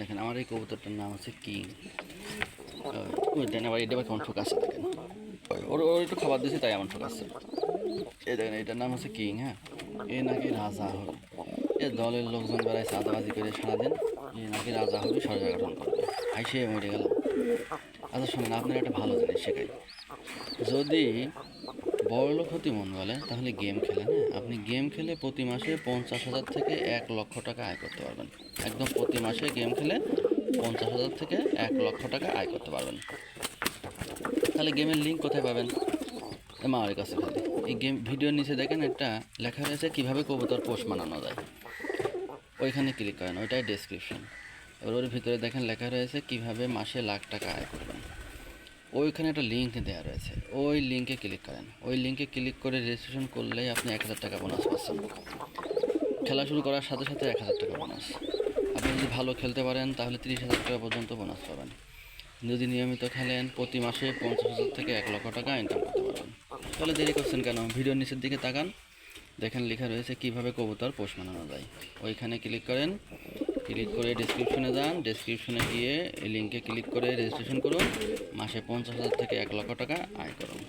দেখেন, আমার এই কবুতরটার নাম হচ্ছে কিং। আবার এটা কেমন ঠোকাচ্ছে দেখেন। ওর ওর একটু খাবার দিয়েছি, তাই এমন আছে এই দেখেন, এটার নাম হচ্ছে কিং হ্যাঁ? এ নাকি রাজা হবে এ দলের লোকজন বেড়ায় চাঁদাবাজি করে সারাদিন এ নাকি রাজা হবে সরকার গঠন করবে। হাই সে মরে গেল। আচ্ছা শুনুন, আপনার একটা ভালো জিনিস শেখাই। যদি বড়লোক হতে মন বলে, তাহলে গেম খেলেন হ্যাঁ? আপনি গেম খেলে প্রতি মাসে পঞ্চাশ হাজার থেকে এক লক্ষ টাকা আয় করতে পারবেন। একদম প্রতি মাসে গেম খেলে পঞ্চাশ হাজার থেকে এক লক্ষ টাকা আয় করতে পারবেন। তাহলে গেমের লিঙ্ক কোথায় পাবেন? আমার কাছে খালি। এই গেম ভিডিওর নিচে দেখেন একটা লেখা রয়েছে, কীভাবে কবুতর পোষ মানানো যায়। ওইখানে ক্লিক করেন, ওইটাই ডেসক্রিপশন এবার ওর ভিতরে দেখেন লেখা রয়েছে, কীভাবে মাসে লাখ টাকা আয় করবেন। ওইখানে একটা লিঙ্ক দেওয়া রয়েছে। ওই লিঙ্কে ক্লিক করেন। ওই লিঙ্কে ক্লিক করে রেজিস্ট্রেশন করলেই আপনি এক হাজার টাকা বোনাস পাচ্ছেন। খেলা শুরু করার সাথে সাথে এক হাজার টাকা বোনাস আপনি যদি ভালো খেলতে পারেন, তাহলে তিরিশ হাজার টাকা পর্যন্ত বোনাস পাবেন। যদি নিয়মিত খেলেন, প্রতি মাসে পঞ্চাশ হাজার থেকে এক লক্ষ টাকা ইনকাম করতে পারবেন। তাহলে দেরি করছেন কেন? ভিডিওর নিচের দিকে তাকান। দেখেন লেখা রয়েছে কীভাবে কবুতর পোষ মানানো যায়। ওইখানে ক্লিক করেন। ক্লিক করে ডিসক্রিপশনে যান। ডিসক্রিপশনে গিয়ে এই লিঙ্কে ক্লিক করে রেজিস্ট্রেশন করুন। মাসে পঞ্চাশ হাজার থেকে এক লক্ষ টাকা আয় করুন।